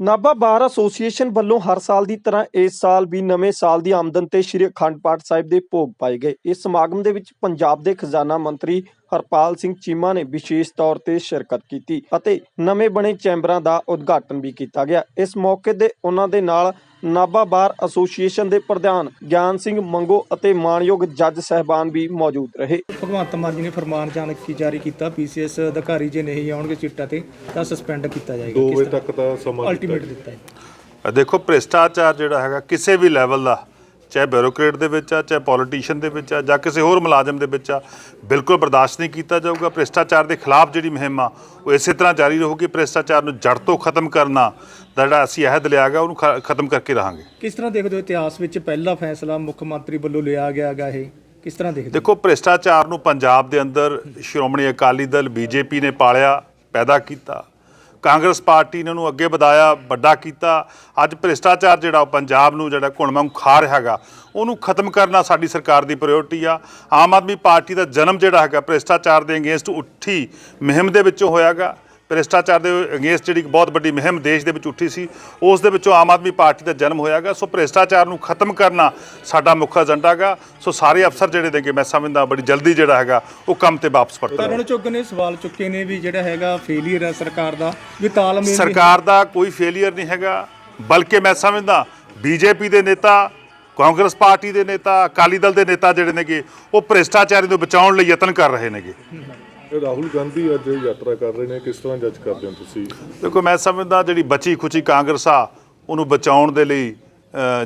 Nabha bar association ਵੱਲੋਂ ਹਰ ਸਾਲ ਦੀ ਤਰ੍ਹਾਂ ਇਸ ਸਾਲ ਵੀ ਨਵੇਂ ਸਾਲ ਦੀ ਆਮਦਨ ਤੇ ਸ੍ਰੀ ਅਖੰਡ ਪਾਠ ਸਾਹਿਬ ਦੇ ਭੋਗ ਪਾਏ ਗਏ। ਇਸ ਸਮਾਗਮ ਦੇ ਵਿੱਚ ਪੰਜਾਬ ਦੇ ਖਜ਼ਾਨਾ ਮੰਤਰੀ ਹਰਪਾਲ ਸਿੰਘ ਚੀਮਾ ਨੇ ਵਿਸ਼ੇਸ਼ ਤੌਰ ਤੇ ਸ਼ਿਰਕਤ ਕੀਤੀ ਅਤੇ ਨਵੇਂ ਬਣੇ ਚੈਂਬਰਾਂ ਦਾ ਉਦਘਾਟਨ ਵੀ ਕੀਤਾ ਗਿਆ। ਇਸ ਮੌਕੇ ਤੇ ਉਹਨਾਂ ਦੇ ਨਾਲ ਨਾਭਾ ਬਾਰ ਐਸੋਸੀਏਸ਼ਨ ਦੇ ਪ੍ਰਧਾਨ ਗਿਆਨ ਸਿੰਘ ਮੰਗੋ ਅਤੇ ਮਾਨਯੋਗ ਜੱਜ ਸਹਿਬਾਨ ਵੀ ਮੌਜੂਦ ਰਹੇ। ਭਗਵੰਤ ਮਾਨ ਜੀ ਨੇ ਫਰਮਾਨ ਜਾਣਕੀ ਜਾਰੀ ਕੀਤਾ ਪੀਸੀਐਸ ਅਧਿਕਾਰੀ ਜੇ ਨਹੀਂ ਆਉਣਗੇ ਸੀਟਾਂ ਤੇ ਤਾਂ ਸਸਪੈਂਡ ਕੀਤਾ ਜਾਏਗਾ। 2 ਵਜੇ ਤੱਕ ਦਾ ਸਮਾਂ ਅਲਟੀਮੇਟ। ਦਿੱਤਾ ਹੈ ਦੇਖੋ ਭ੍ਰਿਸ਼ਟਾਚਾਰ ਜਿਹੜਾ ਹੈਗਾ ਕਿਸੇ ਵੀ ਲੈਵਲ ਦਾ ਚਾਹੇ ਬਿਊਰੋਕਰੇਟ ਦੇ ਵਿੱਚ ਆ ਚਾਹੇ ਪੋਲੀਟੀਸ਼ੀਅਨ ਦੇ ਵਿੱਚ ਆ ਜਾਂ ਕਿਸੇ ਹੋਰ ਮੁਲਾਜ਼ਮ ਦੇ ਵਿੱਚ ਆ ਬਿਲਕੁਲ ਬਰਦਾਸ਼ਤ ਨਹੀਂ ਕੀਤਾ ਜਾਊਗਾ। ਭ੍ਰਿਸ਼ਟਾਚਾਰ ਦੇ ਖਿਲਾਫ ਜਿਹੜੀ ਮੁਹਿੰਮ ਆ ਉਹ ਇਸੇ ਤਰ੍ਹਾਂ ਜਾਰੀ ਰਹੂਗੀ। ਭ੍ਰਿਸ਼ਟਾਚਾਰ ਨੂੰ ਜੜ ਤੋਂ ਖਤਮ ਕਰਨਾ ਦਾ ਜਿਹੜਾ ਅਸੀਂ ਅਹਿਦ ਲਿਆ ਗਾ ਉਹਨੂੰ ਖਤਮ ਕਰਕੇ ਰਹਾਂਗੇ। ਕਿਸ ਤਰ੍ਹਾਂ ਦੇਖਦੇ ਹੋ ਇਤਿਹਾਸ ਵਿੱਚ ਪਹਿਲਾ ਫੈਸਲਾ ਮੁੱਖ ਮੰਤਰੀ ਵੱਲੋਂ ਲਿਆ ਗਿਆ ਗਾ ਇਹ? ਕਿਸ ਤਰ੍ਹਾਂ ਦੇਖਦੇ? ਦੇਖੋ ਭ੍ਰਿਸ਼ਟਾਚਾਰ ਨੂੰ ਪੰਜਾਬ ਦੇ ਅੰਦਰ ਸ਼੍ਰੋਮਣੀ ਅਕਾਲੀ ਦਲ ਬੀਜੇਪੀ ਨੇ ਪਾਲਿਆ ਪੈਦਾ ਕੀਤਾ। ਕਾਂਗਰਸ ਪਾਰਟੀ ਨੇ ਉਹਨੂੰ ਅੱਗੇ ਵਧਾਇਆ, ਵੱਡਾ ਕੀਤਾ। ਅੱਜ ਭ੍ਰਿਸ਼ਟਾਚਾਰ ਜਿਹੜਾ ਉਹ ਪੰਜਾਬ ਨੂੰ ਜਿਹੜਾ ਘੁਣ ਵਾਂਗ ਖਾ ਰਿਹਾ ਹੈਗਾ, ਉਹਨੂੰ ਖਤਮ ਕਰਨਾ ਸਾਡੀ ਸਰਕਾਰ ਦੀ ਪ੍ਰਾਇੋਰਟੀ ਆ। ਆਮ ਆਦਮੀ ਪਾਰਟੀ ਦਾ ਜਨਮ ਜਿਹੜਾ ਹੈਗਾ ਭ੍ਰਿਸ਼ਟਾਚਾਰ ਦੇ ਅਗੇਂਸਟ ਉੱਠੀ ਮੁਹਿੰਮ ਦੇ ਵਿੱਚੋਂ ਹੋਇਆਗਾ। ਭ੍ਰਿਸ਼ਟਾਚਾਰ ਦੇ ਅਗੇਂਸਟ ਜਿਹੜੀ ਇੱਕ ਬਹੁਤ ਵੱਡੀ ਮੁਹਿੰਮ ਦੇਸ਼ ਦੇ ਵਿੱਚ ਉੱਠੀ ਸੀ ਉਸ ਦੇ ਵਿੱਚੋਂ ਆਮ ਆਦਮੀ ਪਾਰਟੀ ਦਾ ਜਨਮ ਹੋਇਆਗਾ ਸੋ ਭ੍ਰਿਸ਼ਟਾਚਾਰ ਨੂੰ ਖਤਮ ਕਰਨਾ ਸਾਡਾ ਮੁੱਖ ਏਜੰਡਾ ਗਾ ਸੋ ਸਾਰੇ ਅਫਸਰ ਜਿਹੜੇ ਦੇਗੇ ਮੈਂ ਸਮਝਦਾ ਬੜੀ ਜਲਦੀ ਜਿਹੜਾ ਹੈਗਾ ਉਹ ਕੰਮ ਤੇ ਵਾਪਸ ਪਰਤਣ ਕਰਨ ਚੁੱਕ ਨੇ ਸਵਾਲ ਚੁੱਕੇ ਨੇ ਵੀ ਜਿਹੜਾ ਹੈਗਾ ਫੇਲਿਅਰ ਹੈ ਸਰਕਾਰ ਦਾ ਵੀ ਤਾਲਮੇਲ ਸਰਕਾਰ ਦਾ ਕੋਈ ਫੇਲਿਅਰ ਨਹੀਂ ਹੈਗਾ ਬਲਕਿ ਮੈਂ ਸਮਝਦਾ ਬੀਜੇਪੀ ਦੇ ਨੇਤਾ ਕਾਂਗਰਸ ਪਾਰਟੀ ਦੇ ਨੇਤਾ ਅਕਾਲੀ ਦਲ ਦੇ ਨੇਤਾ ਜਿਹੜੇ ਨੇਗੇ ਉਹ ਭ੍ਰਿਸ਼ਟਾਚਾਰੀ ਨੂੰ ਬਚਾਉਣ ਲਈ ਯਤਨ ਕਰ ਰਹੇ ਨੇਗੇ। ਇਹ ਰਾਹੁਲ ਗਾਂਧੀ ਅੱਜ ਯਾਤਰਾ ਕਰ ਰਹੇ ਨੇ, ਕਿਸ ਤਰ੍ਹਾਂ ਜੱਜ ਕਰਦੇ ਹੋ ਤੁਸੀਂ? ਦੇਖੋ, ਮੈਂ ਸਮਝਦਾ ਜਿਹੜੀ ਬਚੀ ਖੁਚੀ ਕਾਂਗਰਸ ਆ, ਉਹਨੂੰ ਬਚਾਉਣ ਦੇ ਲਈ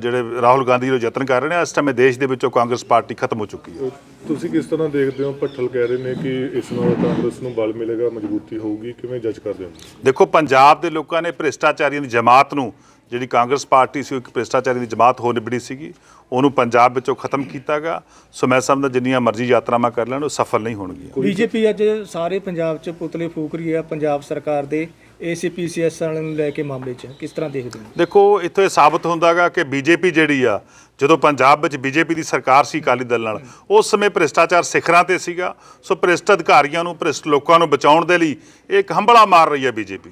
ਜਿਹੜੇ ਰਾਹੁਲ ਗਾਂਧੀ ਉਹ ਯਤਨ ਕਰ ਰਹੇ ਨੇ ਇਸ ਸਮੇਂ ਦੇਸ਼ ਦੇ ਵਿੱਚੋਂ ਕਾਂਗਰਸ ਪਾਰਟੀ ਖਤਮ ਹੋ ਚੁੱਕੀ ਹੈ। ਤੁਸੀਂ ਕਿਸ ਤਰ੍ਹਾਂ ਦੇਖਦੇ ਹੋ? ਭੱਠਲ ਕਹਿ ਰਹੇ ਨੇ ਕਿ ਇਸ ਨਾਲ ਕਾਂਗਰਸ ਨੂੰ ਬਲ ਮਿਲੇਗਾ ਮਜ਼ਬੂਤੀ ਹੋਊਗੀ। ਕਿਵੇਂ ਜੱਜ ਕਰਦੇ ਹੋ? ਦੇਖੋ ਪੰਜਾਬ ਦੇ ਲੋਕਾਂ ਨੇ ਭ੍ਰਿਸ਼ਟਾਚਾਰੀਆਂ ਦੀ ਜਮਾਤ ਨੂੰ ਜਿਹੜੀ ਕਾਂਗਰਸ ਪਾਰਟੀ ਸੀ ਉਹ ਇੱਕ ਭ੍ਰਿਸ਼ਟਾਚਾਰੀ ਦੀ ਜਮਾਤ ਹੋ ਨਿਬੜੀ ਸੀਗੀ। ਉਹਨੂੰ ਪੰਜਾਬ ਵਿੱਚੋਂ ਖਤਮ ਕੀਤਾਗਾ। ਸੋ ਮੈਂ ਸਮਝਦਾ ਜਿੰਨੀਆਂ ਮਰਜ਼ੀ ਯਾਤਰਾਵਾਂ ਕਰ ਲੈਣ ਉਹ ਸਫਲ ਨਹੀਂ ਹੋਣਗੀਆਂ। ਬੀਜੇਪੀ ਅੱਜ ਸਾਰੇ ਪੰਜਾਬ 'ਚ ਪੁਤਲੇ ਫੂਕ ਰਹੀ ਹੈ। ਪੰਜਾਬ ਸਰਕਾਰ ਦੇ ਏਸੀਪੀਸੀਐਸ ਵਾਲਿਆਂ ਨੂੰ ਲੈ ਕੇ ਮਾਮਲੇ 'ਚ ਕਿਸ ਤਰ੍ਹਾਂ ਦੇਖਦੇ ਹੋ? ਦੇਖੋ ਇੱਥੋਂ ਇਹ ਸਾਬਤ ਹੁੰਦਾਗਾ ਕਿ ਬੀਜੇਪੀ ਜਿਹੜੀ ਆ ਜਦੋਂ ਪੰਜਾਬ ਵਿੱਚ ਬੀਜੇਪੀ ਦੀ ਸਰਕਾਰ ਸੀ ਅਕਾਲੀ ਦਲ ਨਾਲ ਉਸ ਸਮੇਂ ਭ੍ਰਿਸ਼ਟਾਚਾਰ ਸਿਖਰਾਂ ਤੇ ਸੀਗਾ। ਸੋ ਭ੍ਰਿਸ਼ਟ ਅਧਿਕਾਰੀਆਂ ਨੂੰ ਭ੍ਰਿਸ਼ਟ ਲੋਕਾਂ ਨੂੰ ਬਚਾਉਣ ਦੇ ਲਈ ਇਹ ਇੱਕ ਹੰਬਲਾ ਮਾਰ ਰਹੀ ਹੈ ਬੀਜੇਪੀ।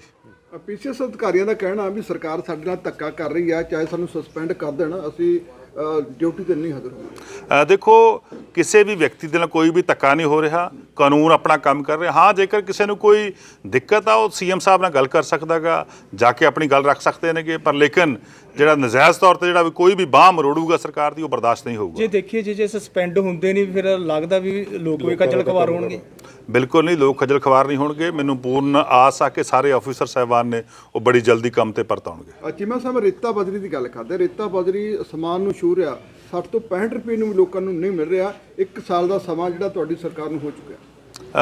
ਪੀਸੀਐਸ ਅਧਿਕਾਰੀਆਂ ਦਾ ਕਹਿਣਾ ਵੀ ਸਰਕਾਰ ਸਾਡੇ ਨਾਲ ਧੱਕਾ ਕਰ ਰਹੀ ਹੈ ਚਾਹੇ ਸਾਨੂੰ ਸਸਪੈਂਡ ਕਰ ਦੇਣ ਅਸੀਂ ਡਿਊਟੀ ਤੇ ਨਹੀਂ ਹਾਜ਼ਰ ਹੋਵਾਂਗੇ। ਦੇਖੋ ਕਿਸੇ ਵੀ ਵਿਅਕਤੀ ਦੇ ਨਾਲ ਕੋਈ ਵੀ ਧੱਕਾ ਨਹੀਂ ਹੋ ਰਿਹਾ ਕਾਨੂੰਨ ਆਪਣਾ ਕੰਮ ਕਰ ਰਿਹਾ। ਹਾਂ ਜੇਕਰ ਕਿਸੇ ਨੂੰ ਕੋਈ ਦਿੱਕਤ ਆ ਉਹ ਸੀਐਮ ਸਾਹਿਬ ਨਾਲ ਗੱਲ ਕਰ ਸਕਦਾਗਾ ਜਾ ਕੇ ਆਪਣੀ ਗੱਲ ਰੱਖ ਸਕਦੇ ਨੇਗੇ ਪਰ ਲੇਕਿਨ ਜਿਹੜਾ ਨਜਾਇਜ਼ ਤੌਰ ਤੇ ਜਿਹੜਾ ਵੀ ਕੋਈ ਵੀ ਬਾਹ ਮਰੋੜੂਗਾ ਸਰਕਾਰ ਦੀ ਉਹ ਬਰਦਾਸ਼ਤ ਨਹੀਂ ਹੋਊਗਾ। ਜੇ ਦੇਖੀਏ ਜੇ ਜੇ ਸਸਪੈਂਡ ਹੁੰਦੇ ਨਹੀਂ ਫਿਰ ਲੱਗਦਾ ਵੀ ਲੋਕ ਵੀ ਖੱਜਲ ਖਵਾਰ ਹੋਣਗੇ। ਬਿਲਕੁਲ ਨਹੀਂ ਲੋਕ ਖੱਜਲ ਖਵਾਰ ਨਹੀਂ ਹੋਣਗੇ। ਮੈਨੂੰ ਪੂਰਨ ਆਸ ਆ ਕਿ ਸਾਰੇ ਆਫੀਸਰ ਸਾਹਿਬਾਨ ਨੇ ਉਹ ਬੜੀ ਜਲਦੀ ਕੰਮ ਤੇ ਪਰਤ ਆਉਣਗੇ। ਚੀਮਾ ਸਾਹਿਬ ਰੇਤਾ ਬਜਰੀ ਦੀ ਗੱਲ ਕਰਦੇ ਰੇਤਾ ਬਜਰੀ ਸਮਾਨ ਨੂੰ ਛੂ ਰਿਹਾ। 60 ਤੋਂ 65 ਰੁਪਏ ਨੂੰ ਵੀ ਲੋਕਾਂ ਨੂੰ ਨਹੀਂ ਮਿਲ ਰਿਹਾ। ਇੱਕ ਸਾਲ ਦਾ ਸਮਾਂ ਜਿਹੜਾ ਤੁਹਾਡੀ ਸਰਕਾਰ ਨੂੰ ਹੋ ਚੁੱਕਿਆ।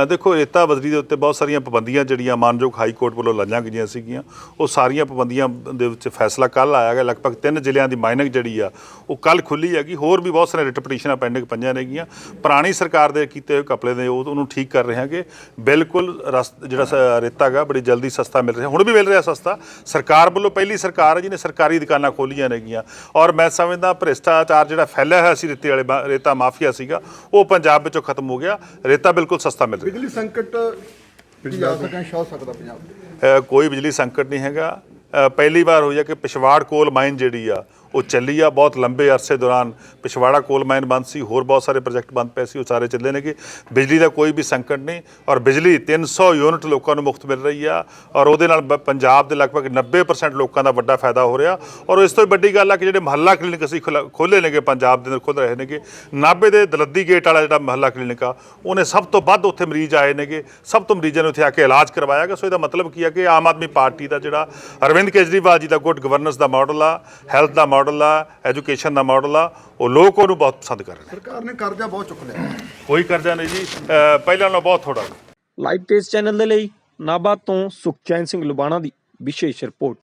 ਦੇਖੋ, ਰੇਤਾ ਬਦਰੀ ਦੇ ਉੱਤੇ ਬਹੁਤ ਸਾਰੀਆਂ ਪਾਬੰਦੀਆਂ ਜਿਹੜੀਆਂ ਮਾਨਯੋਗ ਹਾਈ ਕੋਰਟ ਵੱਲੋਂ ਲਾਈਆਂ ਗਈਆਂ ਸੀਗੀਆਂ। ਉਹ ਸਾਰੀਆਂ ਪਾਬੰਦੀਆਂ ਦੇ ਵਿੱਚ ਫੈਸਲਾ ਕੱਲ ਆਇਆ ਗਿਆ। ਲਗਭਗ ਤਿੰਨ ਜ਼ਿਲ੍ਹਿਆਂ ਦੀ ਮਾਈਨਿੰਗ ਜਿਹੜੀ ਆ, ਉਹ ਕੱਲ ਖੁੱਲੀ ਹੈਗੀ। ਹੋਰ ਵੀ ਬਹੁਤ ਸਾਰੇ ਰਿਟ ਪਟੀਸ਼ਨਾਂ ਪੈਂਡਿੰਗ ਪਈਆਂ ਨੇਗੀਆਂ। ਪੁਰਾਣੀ ਸਰਕਾਰ ਦੇ ਕੀਤੇ ਹੋਏ ਕਪਲੇ ਨੇ ਉਹ ਉਹਨੂੰ ਠੀਕ ਕਰ ਰਹੇ ਹਾਂਗੇ। ਬਿਲਕੁਲ ਰਸ- ਜਿਹੜਾ ਸ- ਰੇਤਾ ਹੈਗਾ, ਬੜੀ ਜਲਦੀ ਸਸਤਾ ਮਿਲ ਰਿਹਾ। ਹੁਣ ਵੀ ਮਿਲ ਰਿਹਾ ਸਸਤਾ। ਸਰਕਾਰ ਵੱਲੋਂ ਪਹਿਲੀ ਸਰਕਾਰ ਹੈ, ਜਿਹਨੇ ਸਰਕਾਰੀ ਦੁਕਾਨਾਂ ਖੋਲੀਆਂ ਨੇਗੀਆਂ। ਔਰ ਮੈਂ ਸਮਝਦਾ ਭ੍ਰਿਸ਼ਟਾਚਾਰ ਜਿਹੜਾ ਫੈਲਿਆ ਹੋਇਆ ਸੀ ਰੇਤੇ ਵਾਲੇ ਮਾ- ਰੇਤਾ ਮਾਫੀਆ ਸੀਗਾ, ਉਹ ਪੰਜਾਬ ਵਿੱਚੋਂ ਖਤਮ ਹੋ ਗਿਆ। ਰੇਤਾ ਬਿਲਕੁਲ ਸਸਤਾ ਮਿਲ ਰਿਹਾ ਬਿਜਲੀ ਸੰਕਟ ਆ ਸਕਾਂ ਸ਼ਾਹ ਸਕਦਾ ਪੰਜਾਬ? ਦੇ ਅ, ਕੋਈ ਬਿਜਲੀ ਸੰਕਟ ਨਹੀਂ ਹੈਗਾ। ਅ, ਪਹਿਲੀ ਵਾਰ ਹੋਈ ਹੈ ਕਿ ਪਿਛਵਾੜ ਕੋਲ ਮਾਈਨ ਜਿਹੜੀ ਆ ਉਹ ਚੱਲੀ ਆ ਬਹੁਤ ਲੰਬੇ ਅਰਸੇ ਦੌਰਾਨ। ਪਿਛਵਾੜਾ ਕੋਲ ਮਾਈਨ ਬੰਦ ਸੀ, ਹੋਰ ਬਹੁਤ ਸਾਰੇ ਪ੍ਰੋਜੈਕਟ ਬੰਦ ਪਏ ਸੀ, ਉਹ ਸਾਰੇ ਚੱਲੇ ਨੇਗੇ। ਬਿਜਲੀ ਦਾ ਕੋਈ ਵੀ ਸੰਕਟ ਨਹੀਂ ਔਰ ਬਿਜਲੀ 300 ਯੂਨਿਟ ਲੋਕਾਂ ਨੂੰ ਮੁਫਤ ਮਿਲ ਰਹੀ ਆ ਔਰ ਉਹਦੇ ਨਾਲ ਬ- ਪੰਜਾਬ ਦੇ ਲਗਭਗ 90% ਲੋਕਾਂ ਦਾ ਵੱਡਾ ਫਾਇਦਾ ਹੋ ਰਿਹਾ ਔਰ ਇਸ ਤੋਂ ਵੀ ਵੱਡੀ ਗੱਲ ਆ ਕਿ ਜਿਹੜੇ ਮਹੱਲਾ ਕਲੀਨਿਕ ਅਸੀਂ ਖੋਲੇ ਨੇਗੇ, ਪੰਜਾਬ ਦੇ ਅੰਦਰ ਖੁੱਲ ਰਹੇ ਨੇਗੇ, ਨਾਭੇ ਦੇ ਦਲੱਦੀ ਗੇਟ ਵਾਲਾ ਜਿਹੜਾ ਮਹੱਲਾ ਕਲੀਨਿਕ ਆ, ਉਹਨੇ ਸਭ ਤੋਂ ਵੱਧ ਉੱਥੇ ਮਰੀਜ਼ ਆਏ ਨੇਗੇ, ਸਭ ਤੋਂ ਮਰੀਜ਼ਾਂ ਨੂੰ ਉੱਥੇ ਆ ਕੇ ਇਲਾਜ ਕਰਵਾਇਆ ਗਿਆ ਸੋ ਇਹਦਾ ਮਤਲਬ ਕੀ ਆ ਕਿ ਆਮ ਆਦਮੀ ਪਾਰਟੀ ਦਾ ਜਿਹੜਾ ਅਰਵਿੰਦ ਕੇਜਰੀਵਾਲ ਜੀ ਦਾ ਗੁੱਡ ਗਵਰਨੈਂਸ ਦਾ ਮਾਡਲ ਆ ਹੈਲਥ ਦਾ ਮਾਡਲ ਆ ਐਜੂਕੇਸ਼ਨ ਦਾ ਮਾਡਲ ਆ ਉਹ ਲੋਕ ਉਹਨੂੰ ਬਹੁਤ ਪਸੰਦ ਕਰ ਰਹੇ ਨੇ। ਸਰਕਾਰ ਨੇ ਕਰਜ਼ਾ ਬਹੁਤ ਚੁੱਕ ਲਿਆ। ਕੋਈ ਕਰਜ਼ਾ ਨਹੀਂ ਜੀ। ਪਹਿਲਾਂ ਨਾਲੋਂ ਬਹੁਤ ਥੋੜਾ ਲਾਈਵ ਟੇਸ ਚੈਨਲ ਦੇ ਲਈ ਨਾਭਾ ਤੋਂ ਸੁਖਚੈਨ ਸਿੰਘ ਲੁਬਾਣਾ ਦੀ ਵਿਸ਼ੇਸ਼ ਰਿਪੋਰਟ।